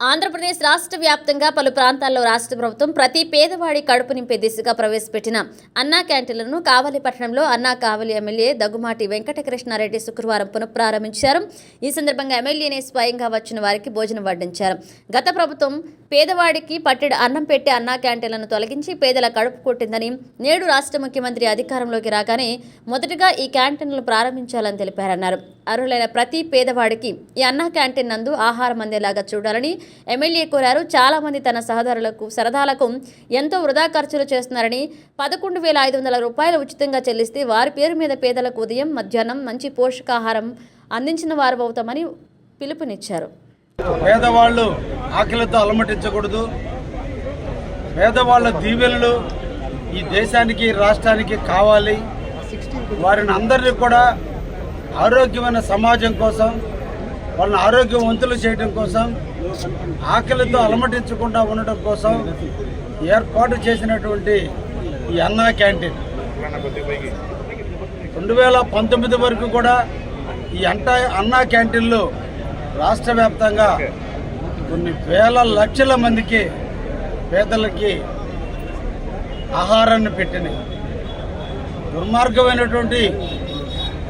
ఆంధ్రప్రదేశ్ రాష్ట్ర వ్యాప్తంగా పలు ప్రాంతాల్లో రాష్ట్ర ప్రభుత్వం ప్రతి పేదవాడి కడుపు నింపే దిశగా ప్రవేశపెట్టిన అన్నా క్యాంటీన్లను కావలి పట్టణంలో అన్నా కావలి ఎమ్మెల్యే దగ్గుమాటి వెంకటకృష్ణారెడ్డి శుక్రవారం పునఃప్రారంభించారు. ఈ సందర్భంగా ఎమ్మెల్యేనే స్వయంగా వచ్చిన వారికి భోజనం వడ్డించారు. గత ప్రభుత్వం పేదవాడికి పట్టెడు అన్నం పెట్టే అన్నా క్యాంటీన్లను తొలగించి పేదల కడుపు కొట్టిందని నేడు రాష్ట్ర ముఖ్యమంత్రి అధికారంలోకి రాగానే మొదటగా ఈ క్యాంటీన్లను ప్రారంభించాలని తెలిపారన్నారు. అర్హులైన ప్రతి పేదవాడికి ఈ అన్నా క్యాంటీన్ నందు ఆహారం అందేలాగా చూడాలని ఎమ్మెల్యే కోరారు. చాలా మంది తన సహోదరులకు సరదాలకు ఎంతో వృధా ఖర్చులు చేస్తున్నారని పదకొండు వేల ఐదు వందల రూపాయలు ఉచితంగా చెల్లిస్తే వారి పేరు మీద పేదలకు ఉదయం మధ్యాహ్నం మంచి పోషకాహారం అందించిన వారు అవుతామని పిలుపునిచ్చారు. పేదవాళ్ళు ఆకలితో అలమటించకూడదు. పేదవాళ్ళ దీవెనలు ఈ దేశానికి రాష్ట్రానికి కావాలి. వారిని అందరినీ కూడా ఆరోగ్యమైన సమాజం కోసం వాళ్ళని ఆరోగ్యవంతులు చేయడం కోసం ఆకలితో అలమటించకుండా ఉండటం కోసం ఏర్పాటు చేసినటువంటి ఈ అన్నా క్యాంటీన్. రెండు వేల పంతొమ్మిది వరకు కూడా ఈ అంట అన్నా క్యాంటీన్లు రాష్ట్ర వ్యాప్తంగా కొన్ని వేల లక్షల మందికి పేదలకి ఆహారాన్ని పెట్టినాయి. దుర్మార్గమైనటువంటి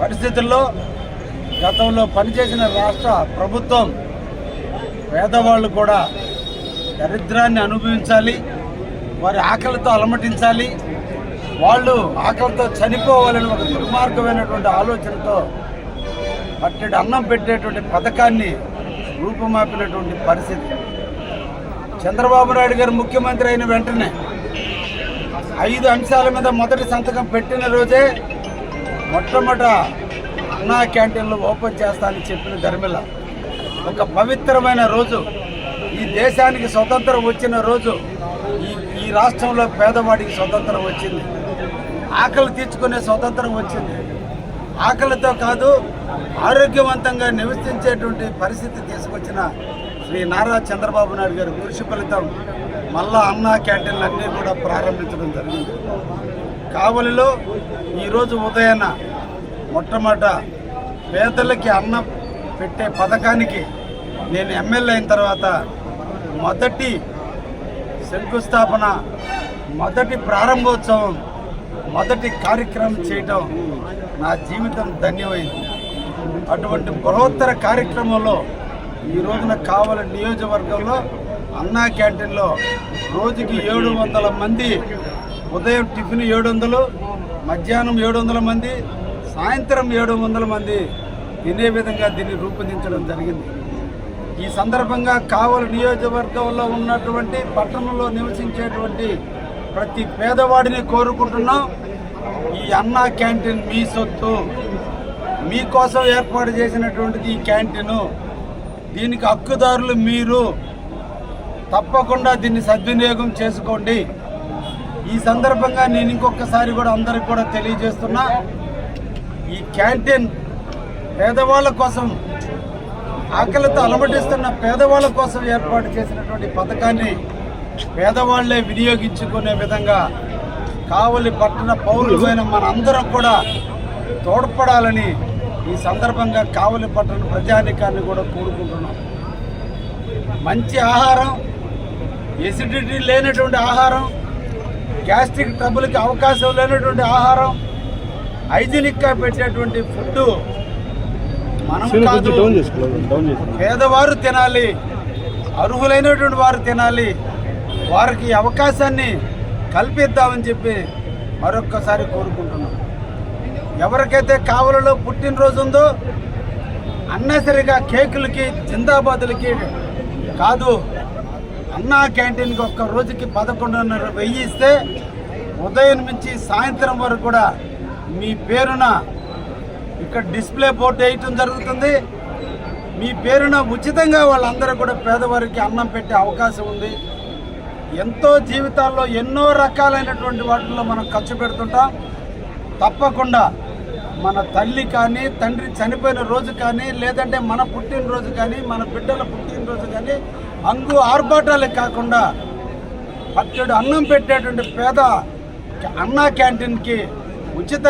పరిస్థితుల్లో గతంలో పనిచేసిన రాష్ట్ర ప్రభుత్వం పేదవాళ్ళు కూడా దరిద్రాన్ని అనుభవించాలి వారి ఆకలితో అలమటించాలి వాళ్ళు ఆకలితో చనిపోవాలని ఒక దుర్మార్గమైనటువంటి ఆలోచనతో పట్టెడు అన్నం పెట్టేటువంటి పథకాన్ని రూపుమాపినటువంటి పరిస్థితి. చంద్రబాబు నాయుడు గారు ముఖ్యమంత్రి అయిన వెంటనే ఐదు అంశాల మీద మొదటి సంతకం పెట్టిన రోజే మొట్టమొదట అన్నా క్యాంటీన్లు ఓపెన్ చేస్తానని చెప్పిన ధర్మిల ఒక పవిత్రమైన రోజు. ఈ దేశానికి స్వతంత్రం వచ్చిన రోజు. ఈ ఈ రాష్ట్రంలో పేదవాడికి స్వతంత్రం వచ్చింది. ఆకలి తీర్చుకునే స్వతంత్రం వచ్చింది. ఆకలితో కాదు ఆరోగ్యవంతంగా నివసించేటువంటి పరిస్థితి తీసుకొచ్చిన శ్రీ నారా చంద్రబాబు నాయుడు గారి కృషి ఫలితం మళ్ళా అన్నా క్యాంటీన్లు అన్నీ కూడా ప్రారంభించడం జరిగింది. కావలిలో ఈరోజు ఉదయాన్న మొట్టమొదట పేదలకి అన్నం పెట్టే పథకానికి నేను ఎమ్మెల్యే అయిన తర్వాత మొదటి శంకుస్థాపన మొదటి ప్రారంభోత్సవం మొదటి కార్యక్రమం చేయటం నా జీవితం ధన్యమైంది. అటువంటి బృహత్తర కార్యక్రమంలో ఈ రోజున కావలి నియోజకవర్గంలో అన్నా క్యాంటీన్లో రోజుకి ఏడు వందల మంది ఉదయం టిఫిన్ ఏడు వందలు మధ్యాహ్నం ఏడు వందల మంది సాయంత్రం ఏడు వందల మంది వినే విధంగా దీన్ని రూపొందించడం జరిగింది. ఈ సందర్భంగా కావలి నియోజకవర్గంలో ఉన్నటువంటి పట్టణంలో నివసించేటువంటి ప్రతి పేదవాడిని కోరుకుంటున్నాం. ఈ అన్నా క్యాంటీన్ మీ సొత్తు. మీకోసం ఏర్పాటు చేసినటువంటిది ఈ క్యాంటీను. దీనికి హక్కుదారులు మీరు. తప్పకుండా దీన్ని సద్వినియోగం చేసుకోండి. ఈ సందర్భంగా నేను ఇంకొకసారి కూడా అందరికి కూడా తెలియజేస్తున్నా ఈ క్యాంటీన్ పేదవాళ్ళ కోసం ఆకలితో అలమటిస్తున్న పేదవాళ్ళ కోసం ఏర్పాటు చేసినటువంటి పథకాన్ని పేదవాళ్ళే వినియోగించుకునే విధంగా కావలి పట్టణ పౌరులమైన మనందరం కూడా తోడ్పడాలని ఈ సందర్భంగా కావలి పట్టణ ప్రజానికాన్ని కూడా కోరుకుంటున్నాం. మంచి ఆహారం ఎసిడిటీ లేనటువంటి ఆహారం గ్యాస్ట్రిక్ ట్రబుల్కి అవకాశం లేనటువంటి ఆహారం హైజీనిక్గా పెట్టేటువంటి ఫుడ్ పేదవారు తినాలి అర్హులైనటువంటి వారు తినాలి వారికి అవకాశాన్ని కల్పిద్దామని చెప్పి మరొక్కసారి కోరుకుంటున్నాం. ఎవరికైతే కావలలో పుట్టినరోజు ఉందో అన్నసరిగా కేకులకి జిందాబాదులకి కాదు అన్నా క్యాంటీన్కి ఒక్క రోజుకి పదకొండున్నర వెయ్యి ఇస్తే ఉదయం నుంచి సాయంత్రం వరకు కూడా మీ పేరున ఇక్కడ డిస్ప్లే బోర్డు వేయటం జరుగుతుంది. మీ పేరున ఉచితంగా వాళ్ళందరూ కూడా పేదవారికి అన్నం పెట్టే అవకాశం ఉంది. ఎంతో జీవితాల్లో ఎన్నో రకాలైనటువంటి వాటిల్లో మనం ఖర్చు పెడుతుంటాం. తప్పకుండా మన తల్లి కానీ తండ్రి చనిపోయిన రోజు కానీ లేదంటే మన పుట్టినరోజు కానీ మన బిడ్డల పుట్టినరోజు కానీ అంగు ఆర్భాటాలే కాకుండా పచ్చడి అన్నం పెట్టేటువంటి పేద అన్నా క్యాంటీన్కి ఉచిత